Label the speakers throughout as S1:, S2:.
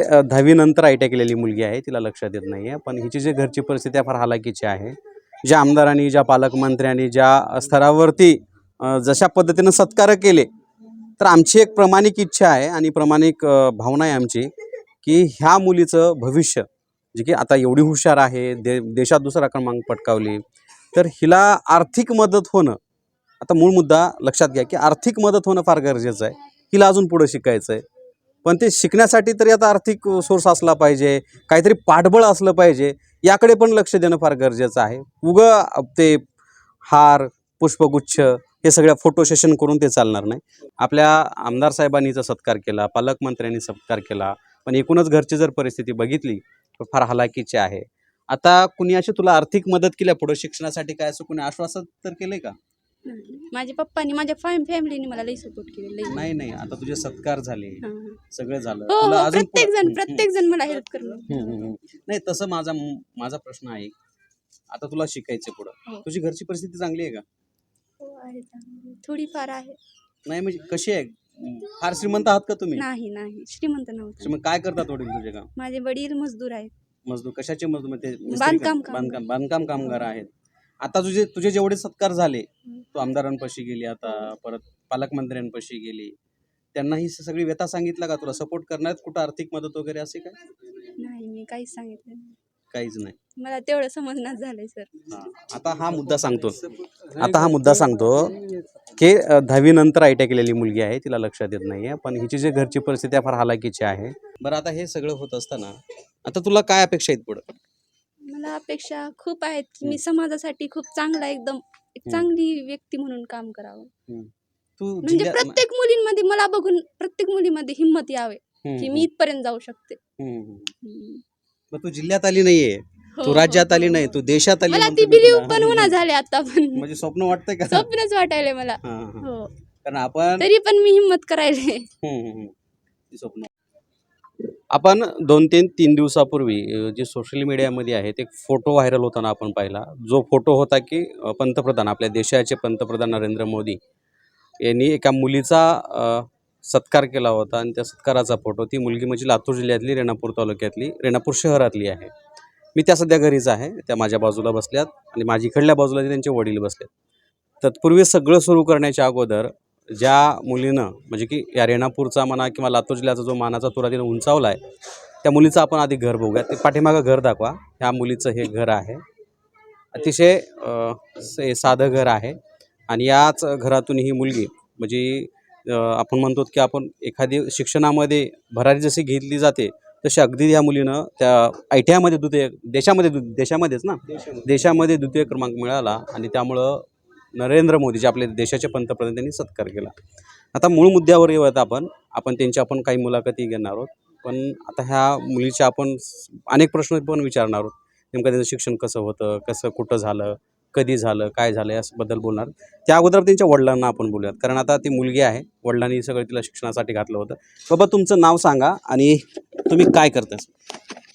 S1: दहावीनंतर I T केलेली मुलगी आहे तिला लक्षात येत नाही आहे पण हिची जी घरची परिस्थिती आहे फार हालाकीची आहे. ज्या आमदारांनी ज्या पालकमंत्र्यांनी ज्या स्तरावरती जशा पद्धतीनं सत्कार केले तर आमची एक प्रामाणिक इच्छा आहे आणि प्रामाणिक भावना आहे आमची की ह्या मुलीचं भविष्य जे की आता एवढी हुशार आहे दे देशात दुसरा क्रमांक पटकावली तर हिला आर्थिक मदत होणं आता मूळ मुद्दा लक्षात घ्या की आर्थिक मदत होणं फार गरजेचं आहे. हिला अजून पुढं शिकायचं आहे पण ते शिकण्यासाठी तरी आता आर्थिक सोर्स असला पाहिजे काहीतरी पाठबळ असलं पाहिजे याकडे पण लक्ष देणं फार गरजेचं आहे. उगं ते हार पुष्पगुच्छ हे सगळ्या फोटो सेशन करून ते चालणार नाही. आपल्या आमदार साहेबांनीचा सत्कार केला पालकमंत्र्यांनी सत्कार केला पण एकूणच घरची जर परिस्थिती बघितली तर फार हलाखीची आहे. आता कुणी अशी तुला आर्थिक मदत केल्या पुढं शिक्षणासाठी काय असं कुणी आश्वासन तर केले का?
S2: माझ्या पप्पानी माझ्या फॅम फॅमिलीने मला लई सपोर्ट केले लई.
S1: नाही नाही आता तुझे सत्कार झाले.
S2: हा.
S1: सगळं झालं.
S2: हो
S1: तुला
S2: हो
S1: अजून
S2: प्रत्येक जण प्रत्येक जण मला हेल्प करणार
S1: हम्म, हम्म, हम्म. नाही तसं माझा माझा प्रश्न आहे. आता तुला शिकायचं पुढं.
S2: हो.
S1: तुझी घरची परिस्थिती चांगली आहे का?
S2: हो आहे चांगली. थोडीफार आहे.
S1: नाही म्हणजे कशी आहे? फार श्रीमंत आहात का तुम्ही?
S2: नाही नाही. श्रीमंत नव्हतं.
S1: मग काय करतात वडील तुझे काम?
S2: माझे वडील मजदूर आहेत.
S1: मजदूर कशाचे मजदूर? म्हणजे ते मिस्त्री
S2: बांधकाम
S1: का-
S2: कामगार.
S1: बांधकाम बांधकाम कामगार आहेत. आता तुझे तुझे जेवढे सत्कार झाले तू आमदारांपाशी गेली आता परत पालकमंत्र्यांपाशी गेली. त्यांना ही सगळी व्यथा सांगितलं का तुला? सपोर्ट करणार? कुठं? आर्थिक मदत वगैरे असे काय?
S2: नाही मी काहीच सांगितलं नाही.
S1: काहीच नाही.
S2: मला तेवढं समजणार झालंय सर.
S1: हा. आता हा मुद्दा सांगतो. आता हा मुद्दा सांगतो की अ, दहावीनंतर आय टी केलेली मुलगी आहे तिला लक्षात येत नाही आहे पण हिची जी घरची परिस्थिती आहे फार हालाकीची आहे. बरं आता हे सगळं होत असताना आता तुला काय अपेक्षा आहेत पुढं?
S2: मला अपेक्षा खूप आहेत की मी समाजासाठी खूप चांगला एकदम एक चांगली व्यक्ती म्हणून काम करावं.
S1: तू
S2: म्हणजे
S1: जिल्ह्यात
S2: प्रत्येक मुलींमध्ये मला बघून प्रत्येक मुलीमध्ये हिंमत यावे
S1: हम्म,
S2: की मी इथपर्यंत जाऊ शकते.
S1: हम्म, हम्म.
S2: हम्म.
S1: मग तू जिल्ह्यात आली नाहीये.
S2: हो,
S1: तू
S2: हो,
S1: राज्यात आली
S2: हो,
S1: नाही. तू देशात आली
S2: मला ती बिलीव
S1: तुला.
S2: पण होणार झाले आता पण.
S1: म्हणजे स्वप्न वाटतंय का?
S2: स्वप्नच वाटायले मला.
S1: हा, कारण आपण
S2: तरी पण मी हिंमत करायले.
S1: हम्म, हम्म, हम्म. ती स्वप्न आपण दोन तीन तीन दिवसापूर्वी जे सोशल मीडियामध्ये आहेत एक फोटो व्हायरल होताना आपण पाहिला. जो फोटो होता की पंतप्रधान आपल्या देशाचे पंतप्रधान नरेंद्र मोदी यांनी एका मुलीचा सत्कार केला होता आणि त्या सत्काराचा फोटो ती मुलगी म्हणजे लातूर जिल्ह्यातली रेणापूर तालुक्यातली रेणापूर शहरातली आहे. मी त्या सध्या घरीच आहे त्या माझ्या बाजूला बसल्यात आणि माझी इकडल्या बाजूला त्यांचे वडील बसलेत. तत्पूर्वी सगळं सुरू करण्याच्या अगोदर ज्या मुलीनं म्हणजे की या रेणापूरचा म्हणा किंवा लातूर जिल्ह्याचा जो मानाचा तुरा तिनं उंचावला आहे त्या मुलीचं आपण आधी घर बघूया. ते पाठीमागं घर दाखवा. ह्या मुलीचं हे घर आहे. अतिशय से- साधं घर आहे. आणि याच घरातून ही मुलगी म्हणजे आपण म्हणतो की आपण एखादी शिक्षणामध्ये भरारी जशी घेतली जाते तशी अगदी या मुलीनं त्या आय टी आयमध्ये द्वितीय देशामध्ये देशामध्येच ना? देशामध्ये द्वितीय क्रमांक मिळाला आणि त्यामुळं नरेंद्र मोदी जे आपले देशाचे पंतप्रधान त्यांनी सत्कार केला. आता मूळ मुद्द्यावर येऊयात आपण. आपण त्यांच्या आपण काही मुलाखती घेणार आहोत. पण आता ह्या मुलीच्या आपण अनेक प्रश्न पण विचारणार आहोत. नेमकं त्यांचं शिक्षण कसं होतं कसं कुठं झालं कधी झालं काय झालं याबद्दल बोलणार. त्या अगोदर त्यांच्या वडिलांना आपण बोलूयात. कारण आता ती मुलगी आहे. वडिलांनी सगळं तिला शिक्षणासाठी घातलं होतं. बाबा तुमचं नाव सांगा आणि तुम्ही काय करता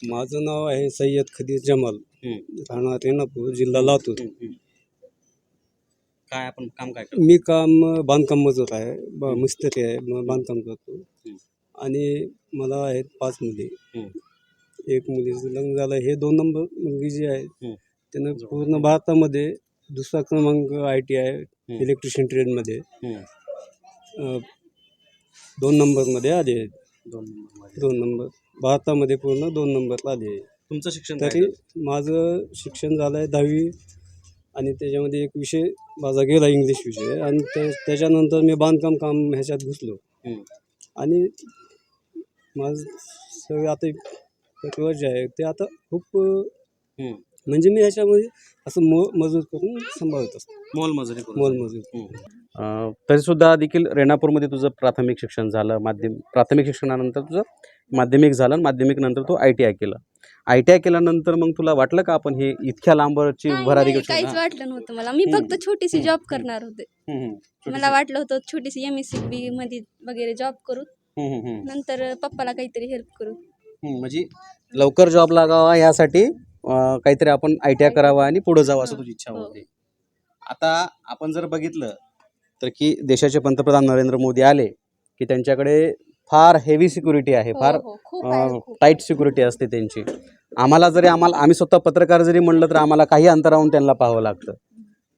S3: माझं नाव आहे सय्यद खदीर जमाल. राहणार रेणापूर जिल्हा लातूर.
S1: काय आपण काम काय करतो
S3: मी काम बांधकाम मजूर आहे ब- मिस्त्री आहे म- बांधकाम करतो आणि मला आहेत पाच मुली. एक मुलीचं लग्न झालं हे दोन नंबर मुलगी जी आहे. त्यानं पूर्ण भारतामध्ये दुसरा क्रमांक आय टी आय इलेक्ट्रिशियन ट्रेडमध्ये. अं, दोन नंबरमध्ये आले आहेत.
S1: दोन नंबरमध्ये.
S3: दोन नंबर भारतामध्ये पूर्ण दोन नंबरला आले आहे.
S1: तुमचं शिक्षण काय
S3: तरी
S1: झालं?
S3: माझं शिक्षण झालं आहे दहावी आणि त्याच्यामध्ये एक विषय माझा गेला इंग्लिश विषय आणि त्या त्याच्यानंतर मी बांधकाम काम ह्याच्यात घुसलो. आणि माझं सगळं आता एक वर्ष आहे ते आता खूप. म्हणजे मी ह्याच्यामध्ये असं मो मजूर करून सांभाळत असतो
S1: मोलमजुरी करून.
S3: मोलमजूर
S1: अं, तरीसुद्धा देखील रेणापूरमध्ये तुझं प्राथमिक शिक्षण झालं माध्यम प्राथमिक शिक्षणानंतर तुझं माध्यमिक झालं आणि माध्यमिक नंतर तू आय टी आय केलं आय टी आय केल्यानंतर मग तुला वाटलं का आपण हे इतक्या लांबची भरारी घेऊ
S2: काहीच? वाटलं नव्हतं मला मी. फक्त छोटीशी. जॉब करणार होते. मला वाटलं होतं छोटीशी एम एस सी बी मध्ये वगैरे जॉब करू. नंतर पप्पाला काहीतरी हेल्प करू
S1: म्हणजे लवकर जॉब लागावा यासाठी काहीतरी आपण आय टी आय करावा आणि पुढे जावं असं
S2: हो,
S1: तुझी इच्छा
S2: हो.
S1: होती आता आपण जर बघितलं तर की देशाचे पंतप्रधान नरेंद्र मोदी आले की त्यांच्याकडे फार हेवी सिक्युरिटी आहे
S2: हो,
S1: फार
S2: हो.
S1: टाईट सिक्युरिटी असते त्यांची. आम्हाला जरी आम्हाला आम्ही स्वतः पत्रकार जरी म्हणलं तर आम्हाला काही अंतरावून त्यांना पाहावं लागतं.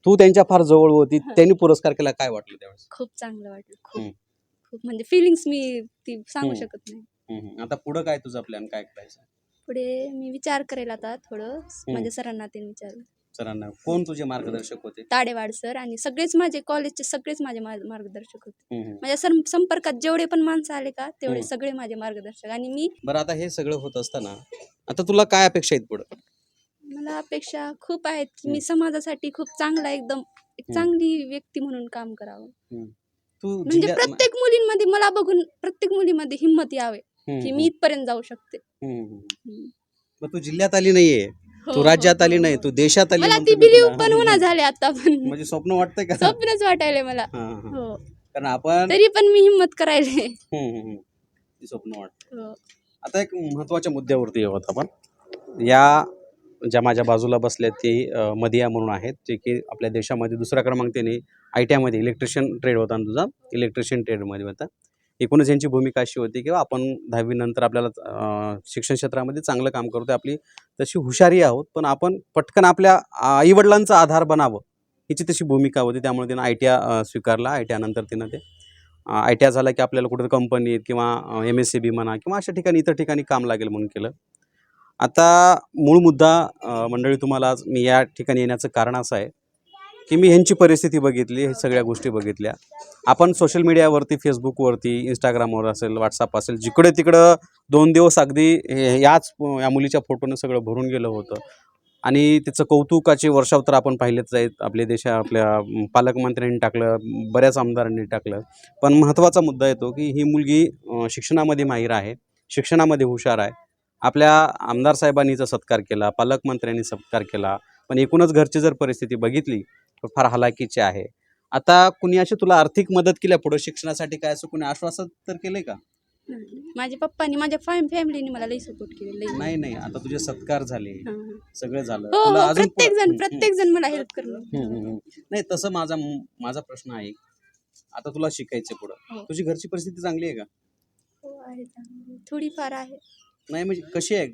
S1: तू त्यांच्या फार जवळ होती त्यांनी पुरस्कार केला काय वाटलं त्यावेळेस?
S2: खूप चांगलं वाटलं खूप म्हणजे फिलिंग्स मी ती सांगू. शकत नाही.
S1: आता पुढं काय तुझा प्लॅन काय करायचं?
S2: पुढे मी विचार करेल आता थोडं म्हणजे सरांना ते विचार
S1: सरांना. कोण तुझे मार्गदर्शक होते?
S2: ताडेवाड सर आणि सगळेच माझे कॉलेजचे सगळेच माझे मार्ग- मार्गदर्शक होते.
S1: हम्म, हम्म.
S2: माझ्या सं संपर्कात जेवढे पण माणसं आले का तेवढे
S1: हम्म.
S2: सगळे माझे मार्गदर्शक. आणि मी
S1: बरं आता हे सगळं होत असताना आता तुला काय अपेक्षा आहेत पुढं?
S2: मला अपेक्षा खूप आहेत की मी समाजासाठी खूप चांगला एकदम एक. चांगली व्यक्ती म्हणून काम करावं.
S1: तू
S2: म्हणजे प्रत्येक मुलींमध्ये मला बघून प्रत्येक मुलीमध्ये हिंमत यावे
S1: हम्म,
S2: की मी इथपर्यंत जाऊ शकते.
S1: हम्म, हम्म.
S2: हम्म.
S1: मग तू जिल्ह्यात आली नाहीये. तू
S2: हो,
S1: राज्यात आली
S2: हो,
S1: नाही
S2: हो.
S1: तू देशात आली
S2: मला
S1: म्हणतो
S2: ती
S1: मी
S2: बिलीव
S1: तुला.
S2: पण होणार झाले आता पण
S1: म्हणजे स्वप्न वाटतंय का
S2: स्वप्नच वाटायले मला
S1: हा, हा.
S2: हो
S1: कारण आपण
S2: तरी पण मी हिंमत करायले
S1: हम्म, हम्म, हम्म. ते स्वप्न वाटत
S2: हो.
S1: आता एक महत्त्वाच्या मुद्द्यावरती येऊ आता आपण या ज्या माझ्या बाजूला बसल्या ते अ, मदिया म्हणून आहेत जे की आपल्या देशामध्ये दुसरा क्रमांक त्यांनी आय टी आयमध्ये इलेक्ट्रिशियन ट्रेड होता ना तुझा इलेक्ट्रिशियन ट्रेडमध्ये होता एकूणच यांची भूमिका अशी होती की आपण दहावीनंतर आपल्याला शिक्षण क्षेत्रामध्ये चांगलं काम करतो आपली तशी हुशारी आहोत पण आपण पटकन आपल्या आईवडिलांचा आधार बनावं हिची तशी भूमिका होती. त्यामुळे तिनं आय टी आय स्वीकारला. आय टी आयनंतर तिनं ते आय टी आय झाला की आपल्याला कुठं कंपनीत किंवा एम एस सी बी म्हणा किंवा अशा ठिकाणी इतर ठिकाणी काम लागेल म्हणून केलं. आता मूळ मुद्दा मंडळी तुम्हाला आज मी या ठिकाणी येण्याचं कारण असं आहे. की मी ह्यांची परिस्थिती बघितली हे सगळ्या गोष्टी बघितल्या. आपण सोशल मीडियावरती फेसबुकवरती इंस्टाग्रामवर असेल व्हॉट्सअप असेल जिकडे तिकडं दोन दिवस अगदी हे- याच या मुलीच्या फोटोनं सगळं भरून गेलं होतं. आणि तिचं कौतुकाचे वर्षाव तर आपण पाहिलेच आहेत. आपल्या देशा आपल्या पालकमंत्र्यांनी टाकलं बऱ्याच आमदारांनी टाकलं. पण महत्त्वाचा मुद्दा येतो की ही मुलगी शिक्षणामध्ये माहीर आहे शिक्षणामध्ये हुशार आहे. आपल्या आमदार साहेबांनीचा सत्कार केला पालकमंत्र्यांनी सत्कार केला. पण एकूणच घरची जर परिस्थिती बघितली फार हलाखीची आहे. आता कुणी अशी तुला आर्थिक मदत केल्या पुढे शिक्षणासाठी काय असं कुणी आश्वासन तर केलंय का.
S2: माझ्या पप्पानी माझ्या फॅम फॅमिलीने मला लई सपोर्ट
S1: नाही नाही. आता तुझे सत्कार झाले. सगळं झालं.
S2: हो
S1: तुला
S2: हो.
S1: अजून
S2: प्रत्येक जण प्रत्येक जण मला हेल्प करणं
S1: हम्म, हम्म, हम्म. नाही तसं माझा माझा प्रश्न आहे. आता तुला शिकायचं पुढं.
S2: हो.
S1: तुझी घरची परिस्थिती चांगली आहे का.
S2: थोडीफार आहे.
S1: नाही म्हणजे कशी आहे?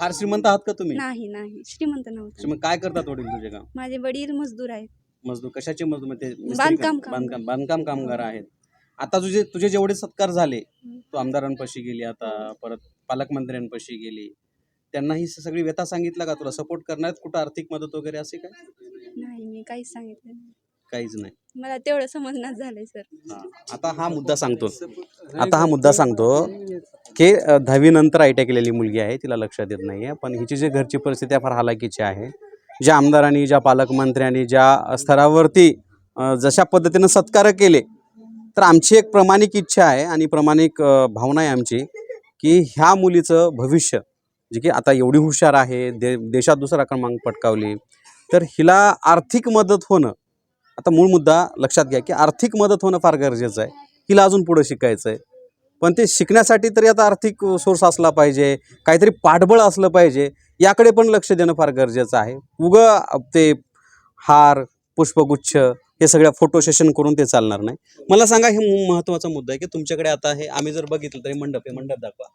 S1: फार श्रीमंत आहात का तुम्ही?
S2: नाही नाही. श्रीमंत नव्हतं.
S1: मग काय करतात वडील तुझे काम
S2: माझे वडील मजदूर आहेत.
S1: मजदूर? कशाचे मजदूर? म्हणजे
S2: बांधकाम.
S1: बांधकाम बांधकाम कामगार आहेत. आता तुझे तुझे जेवढे सत्कार झाले तू आमदारांपाशी गेली आता परत पालकमंत्र्यांपाशी गेली त्यांना ही सगळी व्यथा सांगितलं का तुला? सपोर्ट करण्यात कुठं? आर्थिक मदत वगैरे असे काय?
S2: नाही मी काहीच सांगितलं नाही.
S1: काहीच नाही.
S2: मला तेवढं समजणार झालंय सर.
S1: हा. आता हा मुद्दा सांगतो. आता हा मुद्दा सांगतो. की दहावीनंतर आय टी केलेली मुलगी आहे तिला लक्षात येत नाही आहे पण हिची जी घरची परिस्थिती आहे फार हालाकीची आहे. ज्या आमदारांनी ज्या पालकमंत्र्यांनी ज्या स्तरावरती जशा पद्धतीनं सत्कार केले तर आमची एक प्रामाणिक इच्छा आहे आणि प्रामाणिक भावना आहे आमची की ह्या मुलीचं भविष्य जे की आता एवढी हुशार आहे दे देशात दुसरा क्रमांक पटकावली तर हिला आर्थिक मदत होणं आता मूळ मुद्दा लक्षात घ्या की आर्थिक मदत होणं फार गरजेचं आहे. हिला अजून पुढं शिकायचं आहे पण ते शिकण्यासाठी तरी आता आर्थिक सोर्स असला पाहिजे काहीतरी पाठबळ असलं पाहिजे याकडे पण लक्ष देणं फार गरजेचं आहे. उगं ते हार पुष्पगुच्छ हे सगळ्या फोटो सेशन करून ते चालणार नाही. मला सांगा हे मु- महत्त्वाचा मुद्दा आहे की तुमच्याकडे आता हे आम्ही जर बघितलं तरी मंडप आहे मंडप दाखवा.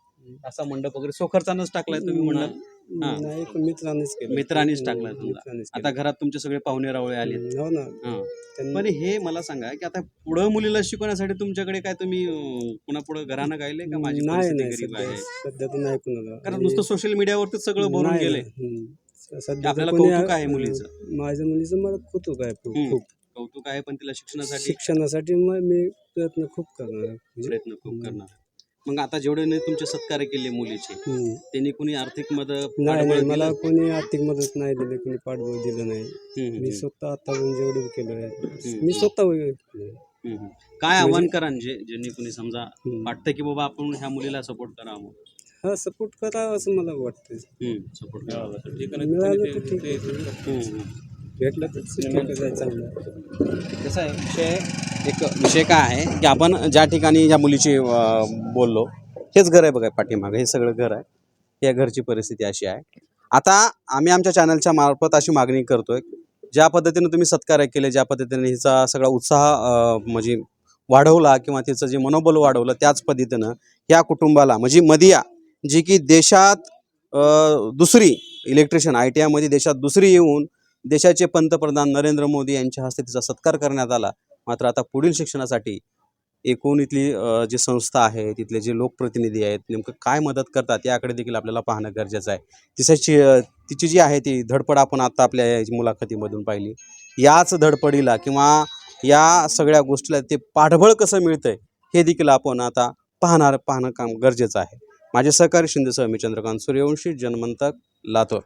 S1: असा मंडप वगैरे सोखर्चानंच टाकलाय तुम्ही मंडप. हा.
S3: नाही पण मित्रांनीच केलं
S1: मित्रांनीच टाकलाय समजा.
S3: मित्रांनीच
S1: आता घरात तुमचे सगळे पाहुणे रावळे आले
S3: केलं. हो ना
S1: हा.
S3: त्यांना
S1: पण हे मला सांगा की आता पुढं मुलीला शिकवण्यासाठी तुमच्याकडे काय तुम्ही अं, पुन्हा पुढं घरानं गायले का माझी
S3: नाही
S1: परिस्थिती
S3: नाही
S1: गरीब
S3: सध्या
S1: आहे
S3: सध्या तर नाही कुणाला
S1: कारण नुसतं सोशल मीडियावरती सगळं भरून गेले
S3: तर
S1: आपल्याला
S3: कोणी-
S1: कौतुक आहे मुलीचं.
S3: माझ्या मुलीचं मला कौतुक आहे खूप
S1: हम्म.
S3: खूप
S1: कौतुक आहे पण तिला शिक्षणासाठी
S3: शिक्षणासाठी मग मी प्रयत्न खूप करणार आहे. म्हणजे
S1: प्रयत्न खूप. करणार मग आता जेवढे नाही तुमचे सत्कार केले मुलीचे
S3: हम्म.
S1: त्यांनी कुणी आर्थिक मदत
S3: नाही? मला कोणी आर्थिक मदत नाही दिली कोणी पाठबळ दिलं नाही मी स्वतः आतापर्यंत जेवढं केलं आहे. मी स्वतः.
S1: काय आव्हान करान जे ज्यांनी कुणी समजा
S3: हम्म.
S1: वाटतं की बाबा आपण ह्या मुलीला सपोर्ट करावं
S3: हा सपोर्ट करावा असं मला वाटतं
S1: सपोर्ट करावा
S3: मिळालं तर ठीक आहे. भेटलं तर आहे चांगलं
S1: कसं आहे विषय एक विषय काय आहे की आपण ज्या ठिकाणी ज्या मुलीची अं, बोललो हेच घर आहे बघा पाठीमागं हे सगळं घर आहे. या घरची परिस्थिती अशी आहे. आता आम्ही आमच्या चॅनलच्या मार्फत अशी मागणी करतोय ज्या पद्धतीनं तुम्ही सत्कार केले ज्या पद्धतीने हिचा सगळा उत्साह अं, म्हणजे वाढवला किंवा तिचं जे मनोबल वाढवलं त्याच पद्धतीनं या कुटुंबाला म्हणजे मदिया जी की देशात दुसरी इलेक्ट्रिशियन आय टी आयमध्ये देशात दुसरी येऊन देशाचे पंतप्रधान नरेंद्र मोदी यांच्या हस्ते तिचा सत्कार करण्यात आला. मात्र आता पुढील शिक्षणासाठी एकूण इथली जी संस्था आहे तिथले जे लोकप्रतिनिधी आहेत नेमकं काय मदत करतात याकडे देखील आपल्याला पाहणं गरजेचं आहे. तिच्याची तिची जी आहे ती धडपड आपण आता आपल्या मुलाखतीमधून पाहिली. याच धडपडीला किंवा या सगळ्या गोष्टीला ते पाठबळ कसं मिळतंय हे देखील आपण आता पाहणार पाहणं काम गरजेचं आहे. माझे सहकारी शिंदेसह मी चंद्रकांत सूर्यवंशी जनमंतक लातूर.